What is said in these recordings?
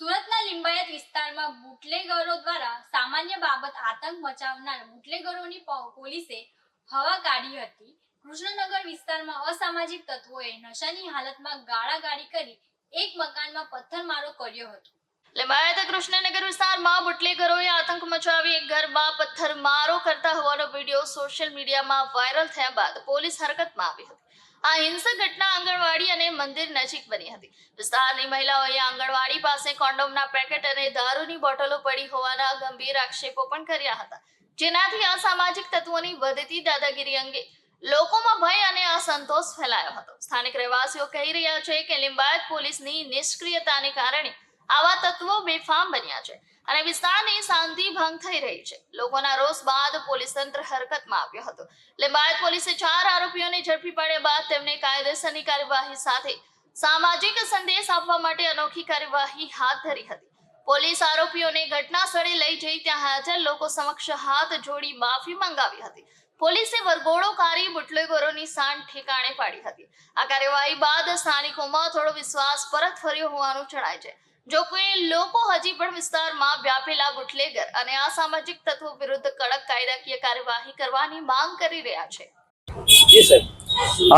સુરતના લિંબાયત વિસ્તારમાં બુટલેગરો દ્વારા સામાન્ય બાબત આતંક મચાવનાર બુટલેગરોની પોલીસે હવા કાઢી હતી. કૃષ્ણનગર વિસ્તારમાં અસામાજિક તત્વોએ નશાની હાલતમાં ગાળાગાળી કરી એક મકાનમાં પથ્થરમારો કર્યો હતો. લિંબાયત કૃષ્ણનગર વિસ્તારમાં બુટલેગરોએ આતંક મચાવી એક ઘરમાં પથ્થરમારો કરતા હોવાનો વીડિયો સોશિયલ મીડિયામાં વાયરલ થયા બાદ પોલીસ હરકતમાં આવી હતી. આ હિંસક ઘટના આંગણવાડી અને મંદિર નજીક બની હતી. વિસ્તારની મહિલાઓએ આંગણવાડી પાસે કોન્ડોમના પેકેટ અને દારૂની બોટલો પડી હોવાના ગંભીર આક્ષેપો પણ કર્યા હતા. જેનાથી અસામાજિક તત્વોની વધતી દાદાગીરી અંગે લોકોમાં ભય અને અસંતોષ ફેલાયો હતો. સ્થાનિક રહેવાસીઓ કહી રહ્યા છે કે લિંબાયત પોલીસની નિષ્ક્રિયતાને કારણે આવા તત્વો બેફામ બન્યા છે. અને વિસ્તારની શાંતિ ભંગ થઈ રહી છે. લોકોના રોષ બાદ પોલીસ તંત્ર હરકતમાં આવ્યો હતો. લિંબાયત પોલીસે ચાર આરોપીઓને ઝડપી પાડ્યા બાદ તેમને કાયદેસરની કાર્યવાહી સાથે સામાજિક સંદેશ આપવા માટે અનોખી કાર્યવાહી હાથ ધરી હતી. પોલીસ આરોપીઓને ઘટના સ્થળે લઈ જઈ ત્યાં હાજર લોકો સમક્ષ હાથ જોડી માફી મંગાવી હતી. પોલીસે વરઘોડો કાઢી બુટલેગોરોની સાંઠ ઠેકાણે પાડી હતી. આ કાર્યવાહી બાદ સ્થાનિકોમાં થોડો વિશ્વાસ પરત ફર્યો હોવાનું જણાય છે. જો લોકો હજી પણ વિસ્તારમાં વ્યાપેલા બુટલેગર અને અસામાજિક તત્વો વિરુદ્ધ કડક કાયદાકીય કાર્યવાહી કરવાની માંગ કરી રહ્યા છે.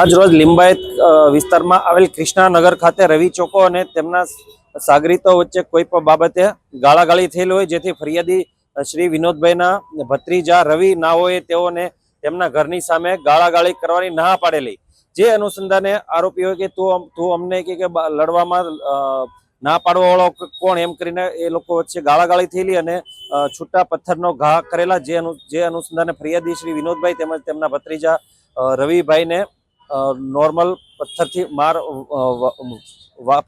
આજ રોજ લિંબાયત વિસ્તારમાં આવેલ કૃષ્ણાનગર ખાતે રવિ ચોકો અને તેમના સાગરીતો વચ્ચે કોઈ પણ બાબતે ગાળાગાળી થયેલી હોય, જેથી ફરિયાદી શ્રી વિનોદભાઈના ભત્રીજા રવિ નાઓએ તેઓને તેમના ઘરની સામે ગાળાગાળી કરવાની ના પાડેલી. જે અનુસંધાને આરોપીઓ કે તું તું અમને કે લડવામાં ના પાડવાવાળો કોણ? એમ કરીને એ લોકો વચ્ચે ગાળાગાળી થયેલી અને છૂટા પથ્થરનો ઘા કરેલા જે અનુ, જે અનુસંધાને ફરિયાદી શ્રી વિનોદભાઈ તેમજ તેમના ભત્રીજા રવિભાઈને નોર્મલ પથ્થરથી માર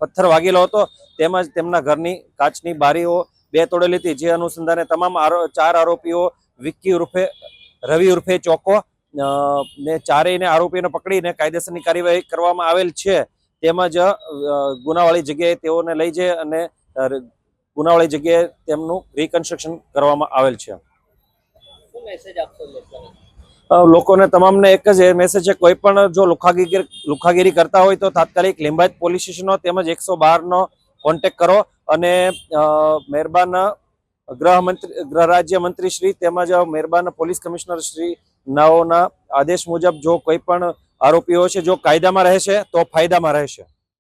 પથ્થર વાગેલો હતો. તેમજ તેમના ઘરની કાચની બારીઓ બે તોડેલી હતી. જે અનુસંધાને તમામ ચાર આરોપીઓ વિક્કી ઉર્ફે, રવિ ઉર્ફે ચોકો ને ચારેયને આરોપીઓને પકડીને કાયદેસરની કાર્યવાહી કરવામાં આવેલ છે. તેમજ ગુનાવાળી જગ્યાએ તેઓને લઈ જઈ અને ગુનાવાળી જગ્યાએ તેમનું રિકન્સ્ટ્રક્શન કરવામાં આવેલ છે. લોકોને? તમામને એક જ મેસેજ છે કોઈ પણ જો લુખાગીરી લુખાગીરી કરતા હોય તો તાત્કાલિક લિંબાયત પોલીસ સ્ટેશનનો તેમજ એકસો બારનો કોન્ટેક કરો અને મહેરબાન ગૃહમંત્રી ગૃહ રાજ્ય મંત્રી શ્રી તેમજ મહેરબાન પોલીસ કમિશનર શ્રી નાઓના આદેશ મુજબ જો કોઈ પણ આરોપીઓ છે જો કાયદામાં રહેશે તો ફાયદામાં રહેશે